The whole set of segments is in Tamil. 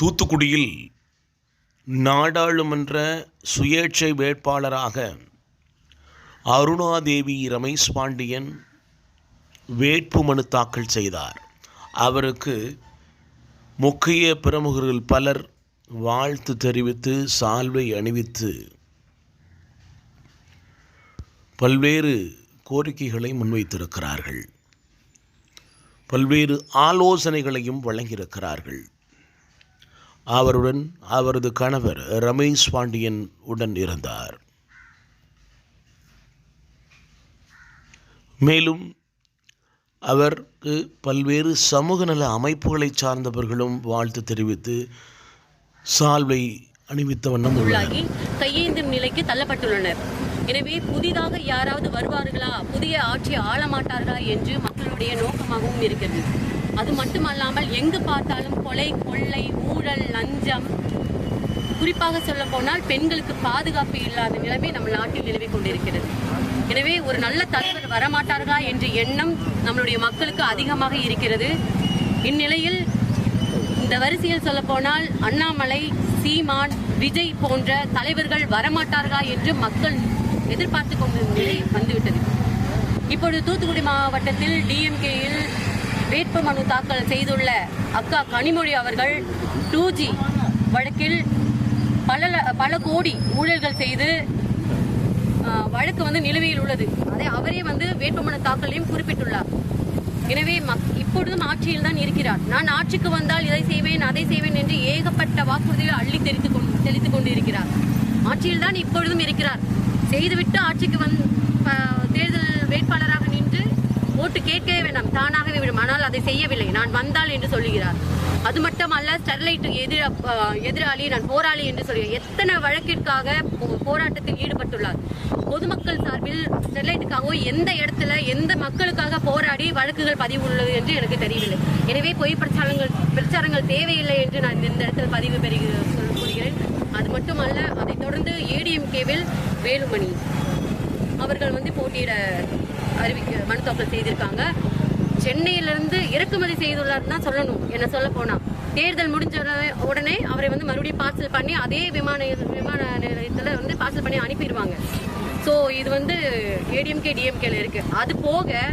தூத்துக்குடியில் நாடாளுமன்ற சுயேட்சை வேட்பாளராக அருணாதேவி ரமேஷ் பாண்டியன் வேட்புமனு தாக்கல் செய்தார். அவருக்கு முக்கிய பிரமுகர்கள் பலர் வாழ்த்து தெரிவித்து சால்வை அணிவித்து பல்வேறு கோரிக்கைகளை முன்வைத்திருக்கிறார்கள். பல்வேறு ஆலோசனைகளையும் வழங்கியிருக்கிறார்கள். அவருடன் அவரது கணவர் ரமேஷ் பாண்டியன் உடன் இருந்தார். மேலும் அவருக்கு பல்வேறு சமூக நல அமைப்புகளைச் சார்ந்தவர்களும் வாழ்த்து தெரிவித்து சால்வை அணிவித்த வண்ணம் உள்ளாகி கையேந்தும் நிலைக்கு தள்ளப்பட்டுள்ளனர். எனவே புதிதாக யாராவது வருவார்களா? புதிய ஆட்சி ஆள மாட்டார்களா என்று மக்களுடைய நோக்கமாகவும் இருக்கிறது. அது மட்டுமல்லாமல் எங்கு பார்த்தாலும் கொலை கொள்ளை ஊழல் லஞ்சம். குறிப்பாக சொல்ல போனால் பெண்களுக்கு பாதுகாப்பு இல்லாத நிலைமை நம்ம நாட்டில் நிலவிக் கொண்டிருக்கிறது. எனவே ஒரு நல்ல தலைவர் வரமாட்டார்களா என்ற எண்ணம் நம்மளுடைய மக்களுக்கு அதிகமாக இருக்கிறது. இந்நிலையில் இந்த வரிசையில் சொல்ல போனால் அண்ணாமலை சீமான் விஜய் போன்ற தலைவர்கள் வரமாட்டார்களா என்று மக்கள் எதிர்பார்த்து கொண்டிருந்த நிலை வந்துவிட்டது. இப்பொழுது தூத்துக்குடி மாவட்டத்தில் டிஎம்கேயில் வேட்பு மனு தாக்கல் செய்துள்ள அக்கா கனிமொழி அவர்கள் டூ ஜி வழக்கில் பல பல கோடி ஊழல்கள் செய்து வழக்கு வந்து நிலுவையில் உள்ளது. அதை அவரே வந்து வேட்புமனு தாக்கலையும் குறிப்பிட்டுள்ளார். எனவே மக் இப்பொழுதும் ஆட்சியில் தான் இருக்கிறார். நான் ஆட்சிக்கு வந்தால் இதை செய்வேன் அதை செய்வேன் என்று ஏகப்பட்ட வாக்குறுதிகளை அள்ளி தெரித்து கொண்டு தெளித்துக் இருக்கிறார் ஆட்சியில் தான் இப்பொழுதும் இருக்கிறார். செய்துவிட்டு ஆட்சிக்கு வந் தேர்தல் வேட்பாளராக நின்று ஓட்டு கேட்கவே வேண்டாம். தானாகவே விடும். ஆனால் அதை செய்யவில்லை. நான் வந்தால் என்று சொல்லுகிறார். அது மட்டுமல்ல ஸ்டெர்லைட் எதிர எதிராளி நான் போராளி என்று சொல்கிறேன் எத்தனை வழக்கிற்காக போ- போராட்டத்தில் ஈடுபட்டுள்ளார். பொதுமக்கள் சார்பில் ஸ்டெர்லைட்டுக்காக எந்த இடத்துல எந்த மக்களுக்காக போராடி வழக்குகள் பதிவு உள்ளது என்று எனக்கு தெரியவில்லை. எனவே பொய் பிரச்சாரங்கள் பிரச்சாரங்கள் தேவையில்லை என்று நான் இந்த இடத்துல பதிவு பெறுகிற சொல்ல கூறுகிறேன். அது மட்டுமல்ல அதைத் தொடர்ந்து ஏடிஎம்கேவில் வேலுமணி அவர்கள் வந்து போட்டியிட அறிவிக்க மனு தாக்கல் செய்திருக்காங்க. சென்னையிலிருந்து இறக்குமதி செய்துள்ளார் தான் சொல்லணும் என்ன சொல்ல போனா. தேர்தல் முடிஞ்ச உடனே- அவரை வந்து மறுபடியும் பார்சல் பண்ணி அதே விமான விமான நிலையத்தில் வந்து பார்சல் பண்ணி அனுப்பிடுவாங்க. ஸோ இது வந்து ஏடிஎம்கே டிஎம்கேல இருக்கு. அது போக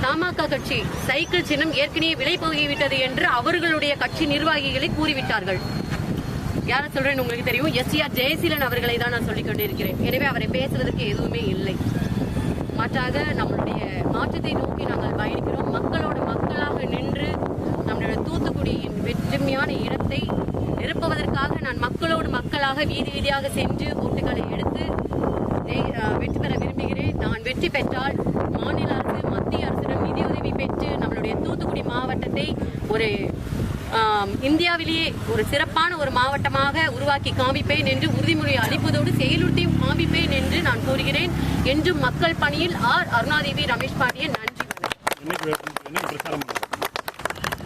தமாக கட்சி சைக்கிள் சின்னம் ஏற்கனவே விலை போகிவிட்டது என்று அவர்களுடைய கட்சி நிர்வாகிகளை கூறிவிட்டார்கள். யார சொல்றேன்னு உங்களுக்கு தெரியும்? எஸ்டிஆர் ஜெயசீலன் அவர்களை தான் நான் சொல்லிக் கொண்டிருக்கிறேன் எனவே அவரை பேசுவதற்கு எதுவுமே இல்லை. மாற்றாக நம்மளுடைய மாற்றத்தை நோக்கி நாங்கள் பயணிக்கிறோம். மக்களோட மக்களாக நின்று நம்மளுடைய தூத்துக்குடியின் வெற்றுமையான இடத்தை நிரப்புவதற்காக நான் மக்களோடு மக்களாக வீதி வீதியாக சென்று ஓட்டுகளை எடுத்து வெற்றி பெற விரும்புகிறேன். நான் வெற்றி பெற்றால் மாநில அரசு மத்திய அரசிடம் நிதியுதவி பெற்று நம்மளுடைய தூத்துக்குடி மாவட்டத்தை ஒரு இந்தியாவிலேயே ஒரு சிறப்பான ஒரு மாவட்டமாக உருவாக்கி காமிப்பேன் என்று உறுதிமொழி அளிப்பதோடு செயலுறுத்தியும் காமிப்பேன் என்று நான் கூறுகிறேன். என்றும் மக்கள் பணியில் ஆர். அருணாதேவி ரமேஷ் பாண்டியன் நன்றி.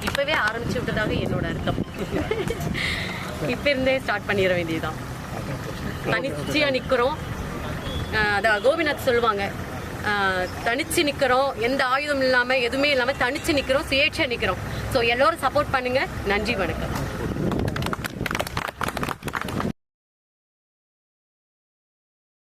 இப்பவே ஆரம்பிச்சு விட்டதாக என்னோட அர்த்தம். இப்ப இருந்தே ஸ்டார்ட் பண்ணிட வேண்டியதுதான். தனிச்சையா நிக்கிறோம். அதான் கோபிநாத் சொல்லுவாங்க. தனிச்சு நிக்கிறோம். எந்த ஆயுதம் இல்லாம எதுவுமே இல்லாம தனிச்சு நிக்கிறோம் சுயேட்சை நிக்கிறோம். ஸோ எல்லோரும் சப்போர்ட் பண்ணுங்க. நன்றி வணக்கம்.